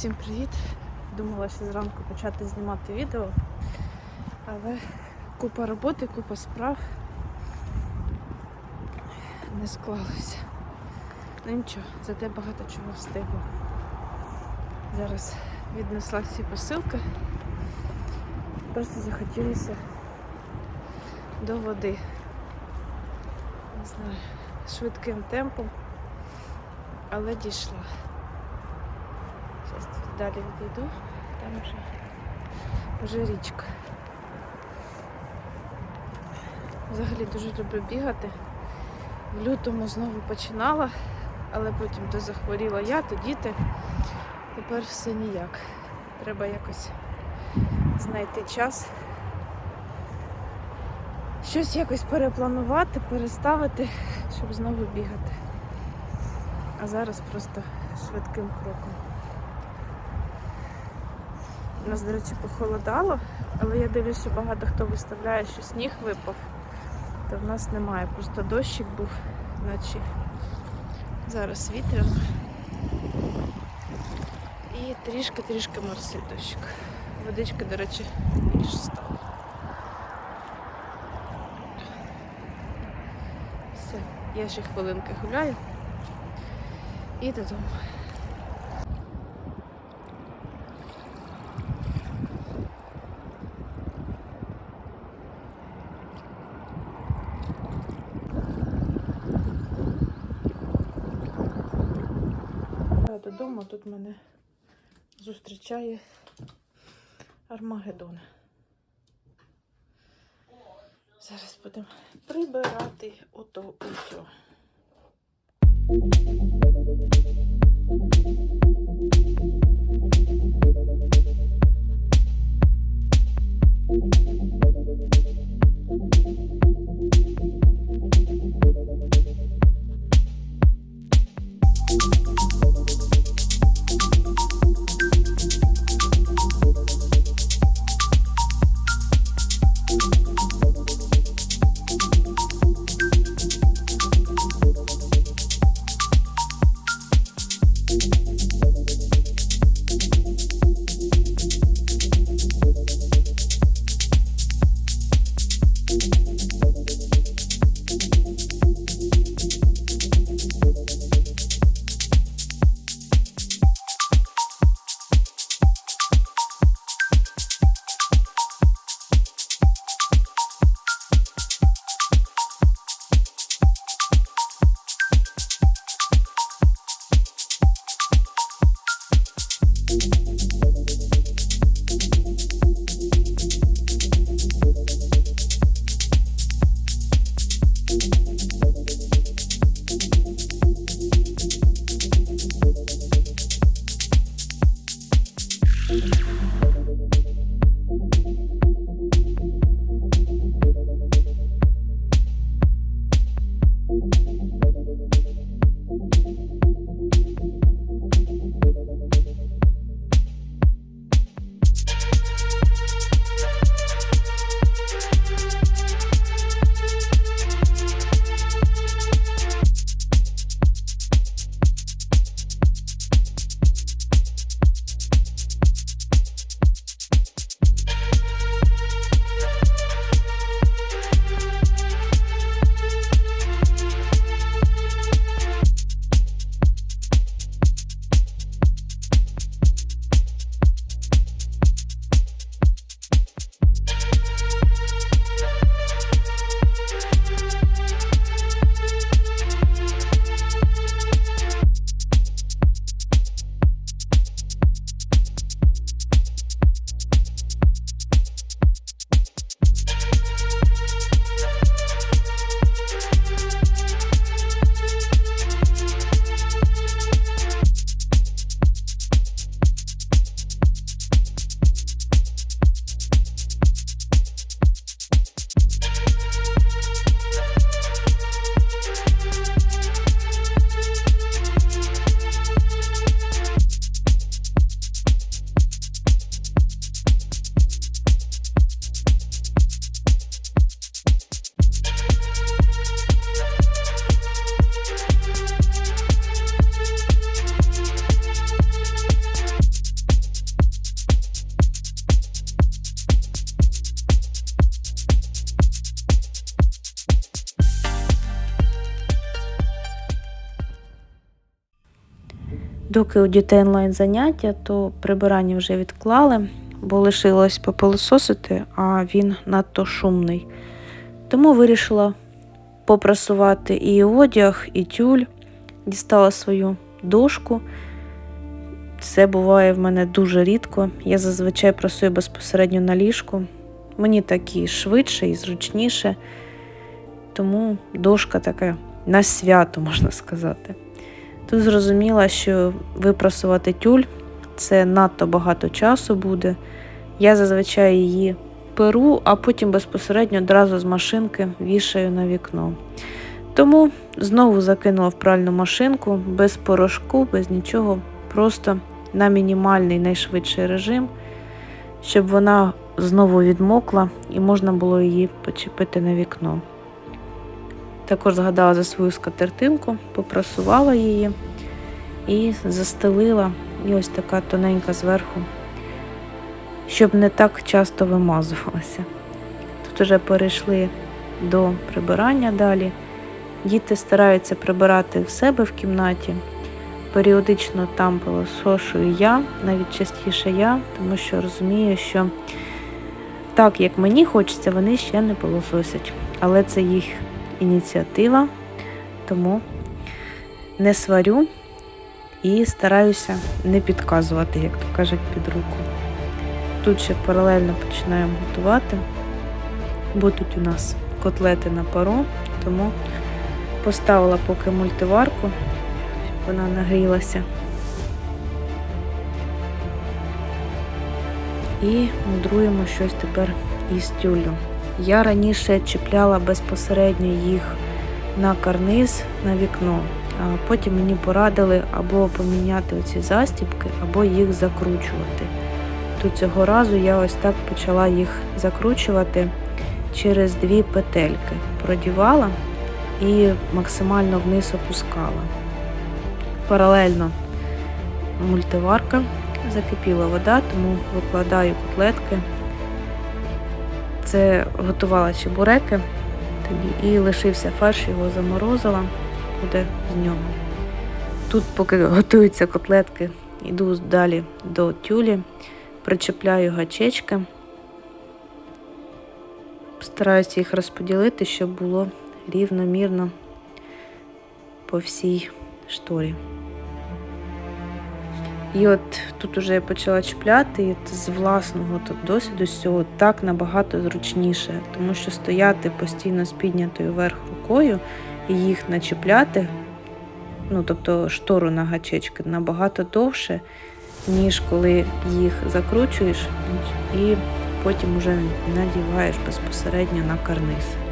Всім привіт! Думала ще зранку почати знімати відео, але купа роботи, купа справ не склалося. Ну нічого, зате багато чого встигло. Зараз віднесла всі посилки. Просто захотілося до води. Не знаю, швидким темпом, але дійшла. Далі відійду, там вже, вже річка. Взагалі дуже люблю бігати. В лютому знову починала, але потім то захворіла я, то діти. Тепер все ніяк. Треба якось знайти час. Щось якось перепланувати, переставити, щоб знову бігати. А зараз просто швидким кроком. У нас, до речі, похолодало, але я дивлюся, що багато хто виставляє, що сніг випав. То в нас немає, просто дощик був вночі. Зараз вітряно. І трішки-трішки морсить дощик. Водички, до речі, більше стало. Все, я ще хвилинки гуляю. І додому. додому, тут мене зустрічає Армагеддон. Зараз будемо прибирати ото усього. Доки у дітей онлайн заняття, то прибирання вже відклали, бо лишилось попилососити, а він надто шумний. Тому вирішила попрасувати і одяг, і тюль. Дістала свою дошку. Це буває в мене дуже рідко. Я зазвичай прасую безпосередньо на ліжку. Мені так і швидше і зручніше. Тому дошка така на свято, можна сказати. Тут зрозуміла, що випрасувати тюль це надто багато часу буде. Я зазвичай її перу, а потім безпосередньо одразу з машинки вішаю на вікно. Тому знову закинула в пральну машинку без порошку, без нічого, просто на мінімальний найшвидший режим, щоб вона знову відмокла і можна було її почепити на вікно. Також згадала за свою скатертинку, попрасувала її і застелила. І ось така тоненька зверху, щоб не так часто вимазувалася. Тут вже перейшли до прибирання далі. Діти стараються прибирати в себе в кімнаті. Періодично там пилосошую я, навіть частіше я, тому що розумію, що так, як мені хочеться, вони ще не пилососять. Але це їх ініціатива, тому не сварю і стараюся не підказувати, як то кажуть, під руку. Тут ще паралельно починаємо готувати. Будуть у нас котлети на пару, тому поставила поки мультиварку, щоб вона нагрілася. І мудруємо щось тепер із тюллю. Я раніше чіпляла безпосередньо їх на карниз на вікно, а потім мені порадили або поміняти оці застібки, або їх закручувати. То цього разу я ось так почала їх закручувати через дві петельки. Продівала і максимально вниз опускала. Паралельно мультиварка, закипіла вода, тому викладаю котлетки. Це готувала чебуреки тоді і лишився фарш, його заморозила, буде з нього. Тут, поки готуються котлетки, йду далі до тюлі, причепляю гачечки, стараюся їх розподілити, щоб було рівномірно по всій шторі. І от тут уже я почала чіпляти і з власного досвіду з цього так набагато зручніше, тому що стояти постійно з піднятою вверх рукою і їх начіпляти, ну тобто штору на гачечки, набагато довше, ніж коли їх закручуєш і потім уже надіваєш безпосередньо на карниз.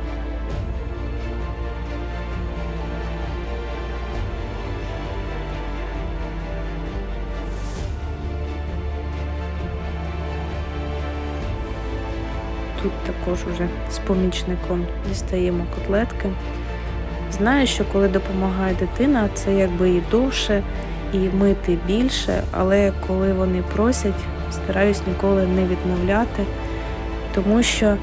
Тут також уже з помічником дістаємо котлетки. Знаю, що коли допомагає дитина, це якби і довше, і мити більше, але коли вони просять, стараюсь ніколи не відмовляти, тому що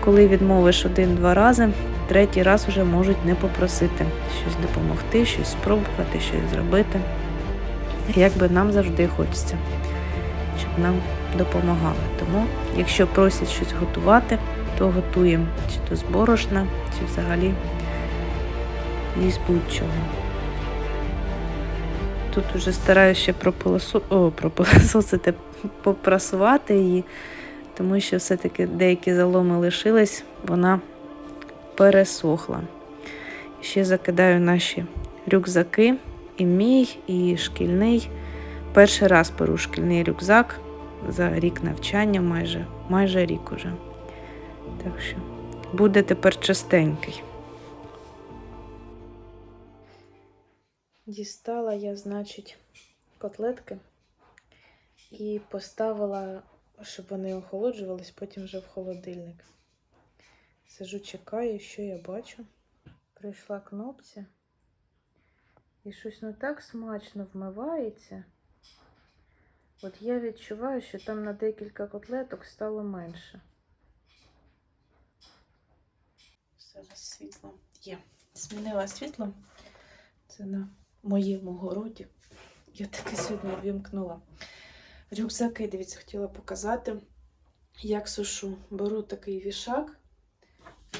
коли відмовиш один-два рази, третій раз вже можуть не попросити щось допомогти, щось спробувати, щось зробити. Як би нам завжди хочеться, щоб нам допомагали. Тому, якщо просять щось готувати, то готуємо чи то з борошна, чи взагалі із будь-чого. Тут вже стараюся ще пропилосу... О, пропилососити, попрасувати її, тому що все-таки деякі заломи лишились, вона пересохла. Ще закидаю наші рюкзаки, і мій, і шкільний. Перший раз беру шкільний рюкзак за рік навчання, майже, майже рік уже. Так що буде тепер чистенький. Дістала я, значить, котлетки і поставила, щоб вони охолоджувались, потім вже в холодильник. Сижу, чекаю, що я бачу. Прийшла кнопця. І щось не так смачно вмивається. От я відчуваю, що там на декілька котлеток стало менше. Зараз світло є. Змінила світло. Це на моєму городі. Я таки сьогодні вімкнула. Рюкзаки, дивіться, хотіла показати, як сушу. Беру такий вішак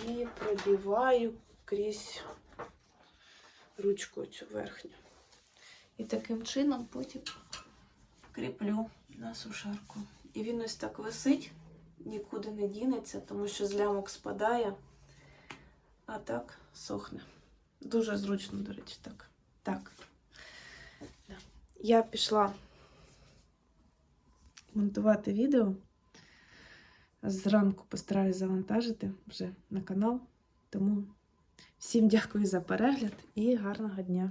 і продіваю крізь ручку цю верхню. І таким чином потім кріплю на сушарку. І він ось так висить, нікуди не дінеться, тому що з лямок спадає, а так сохне. Дуже зручно, до речі, так. Так. Я пішла монтувати відео. Зранку постараюсь завантажити вже на канал. Тому всім дякую за перегляд і гарного дня!